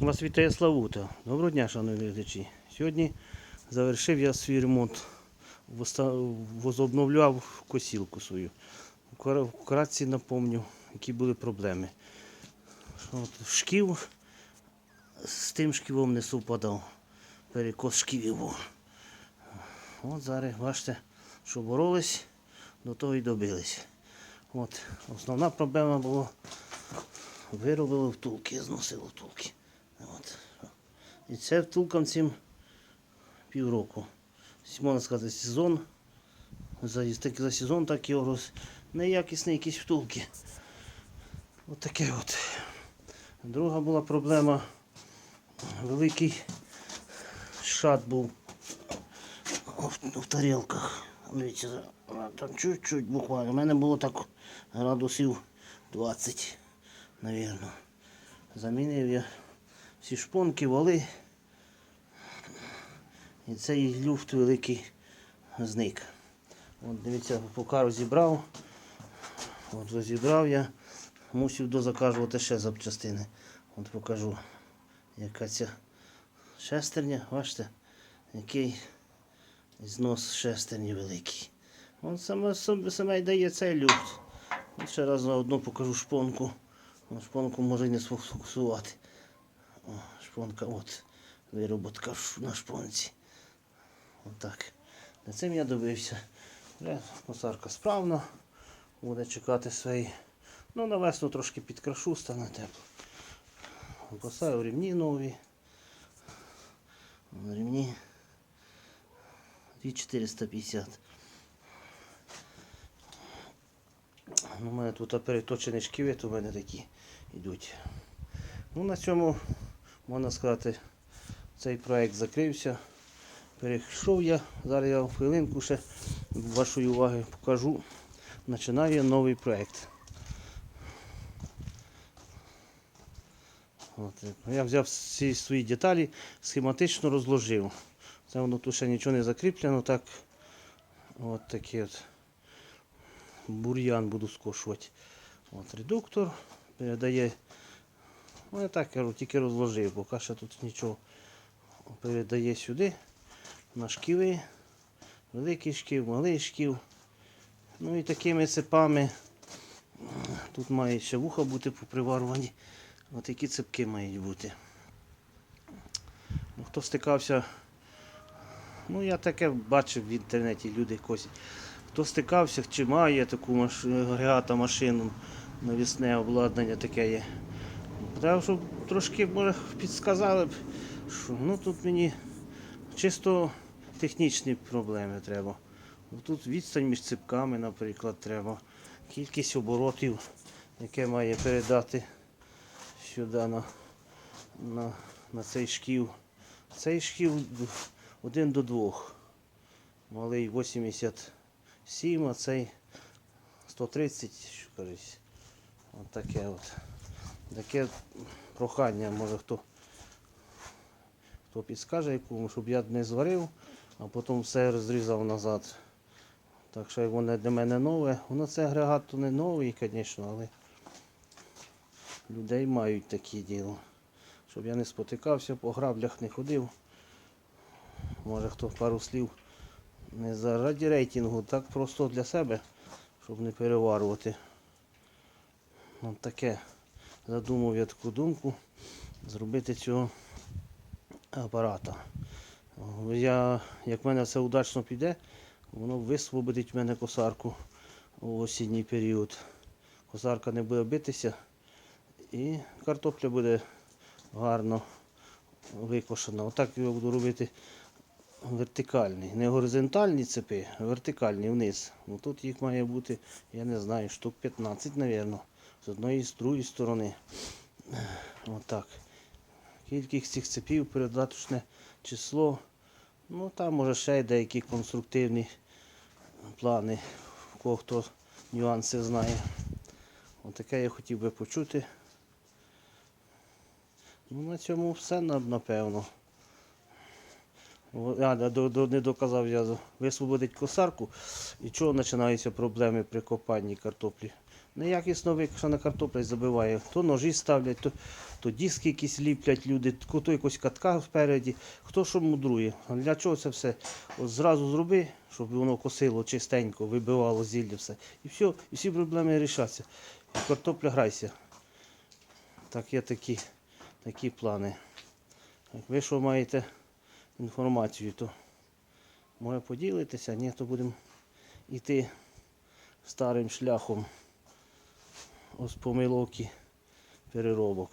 Вас вітає Славута. Доброго дня, шановні глядачі. Сьогодні завершив я свій ремонт. Возобновляв косілку свою. Вкратці напомню, які були проблеми. От Шків з тим шківом не совпадав. Перекос шківів. От зараз, бачите, що боролись, до того і добились. От, основна проблема була виробили втулки, зносили втулки. От. І це втулкам цим півроку. Можна сказати, сезон. За, так, за сезон так і роз... неякісні якісь втулки. От таке от. Друга була проблема. Великий шат був в, тарілках. Там чуть-чуть буквально. У мене було так градусів 20, навірно. Замінив я всі шпонки, вали. І цей люфт великий зник. От дивіться, поки розібрав. От розібрав я. Мусив дозаказувати ще запчастини. От покажу, яка ця шестерня, бачите, який знос шестерні великий. От саме, саме, саме й цей люфт. Ще раз заодно покажу шпонку. Шпонку може не сфокусувати. О, шпонка, от, вироботка на шпонці. Отак. На цим я добився. Косарка справна. Буде чекати свої. Ну, на весну трошки підкрашу, стане тепло. Поставив рівні нові. Рівні 2450. Ну, У мене тут переточені шківи, то в мене такі йдуть. Ну, на цьому, можна сказати, цей проект закрився. Перейшов я. Зараз я в хвилинку ще вашої уваги покажу. Починаю я новий проект. От, я взяв всі свої деталі, схематично розложив. Це воно тут ще нічого не закріплено, так от такий от бур'ян буду скошувати. От редуктор передає. Ну, так кажу, тільки розложив, поки ще тут нічого передає сюди на шківи. Великий шків, малий шків. Ну і такими цепами. Тут має ще вуха бути поприварувані. Ось такі цепки мають бути. Ну, Хто стикався, ну я таке бачив в інтернеті, люди косять. Хто стикався, чи має таку маш... агрегата машину, навісне обладнання таке є. Треба, щоб трошки може, підсказали б, що ну тут мені чисто технічні проблеми треба. Тут відстань між ципками, наприклад, треба. Кількість оборотів, яке має передати сюди на, на, на цей шків. Цей шків один до двох. Малий 87, а цей 130, що кажуть. От таке от. Таке прохання, може хто, хто підскаже якому, щоб я не зварив, а потім все розрізав назад. Так що воно для мене нове. Воно це агрегат то не новий, звісно, але людей мають такі діло. Щоб я не спотикався, по граблях не ходив. Може хто пару слів не заради рейтингу, так просто для себе, щоб не переварувати. От таке задумав я таку думку зробити цього апарата. Я, як в мене все удачно піде, воно висвободить в мене косарку у осінній період. Косарка не буде битися і картопля буде гарно викошена. Отак я буду робити вертикальні. Не горизонтальні цепи, а вертикальні вниз. Ну, тут їх має бути, я не знаю, штук 15, мабуть, з одної і з другої сторони. Отак. Кількість цих цепів, передаточне число. Ну там може ще й деякі конструктивні плани, у кого хто нюанси знає. Отаке я хотів би почути. Ну, на цьому все напевно. А, не доказав я висвободить косарку. І чого починаються проблеми при копанні картоплі? Неякісно викошена картопля забиває. То ножі ставлять, то, то диски якісь ліплять люди, то якось катка спереді, хто що мудрує. Для чого це все? От зразу зроби, щоб воно косило чистенько, вибивало зілля все. І все, і всі проблеми рішаться. Картопля грайся. Так, є такі, такі плани. Як ви що маєте інформацію, то може поділитися, ні, то будемо йти старим шляхом ось помилок переробок.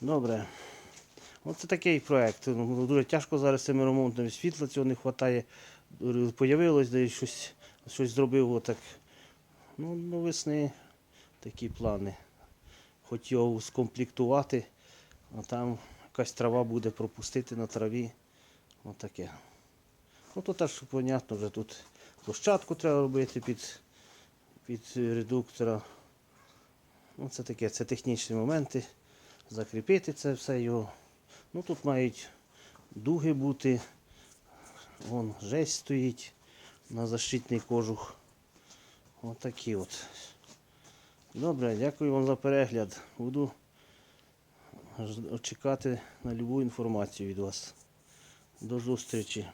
Добре. Оце такий проєкт. Ну, Дуже тяжко зараз з цими ремонтами. Світла цього не вистачає. Появилось, де щось, щось зробив отак. Ну, весни такі плани. Хоч його скомплектувати, а там якась трава буде пропустити на траві. Отаке. Ну то теж, понятно, вже тут площадку треба робити під, під редуктора. Ну, це таке, це технічні моменти. Закріпити це все його. Ну тут мають дуги бути. Вон жесть стоїть на защитний кожух. Отакі от. Добре, дякую вам за перегляд. Буду чекати на любу інформацію від вас. До зустрічі.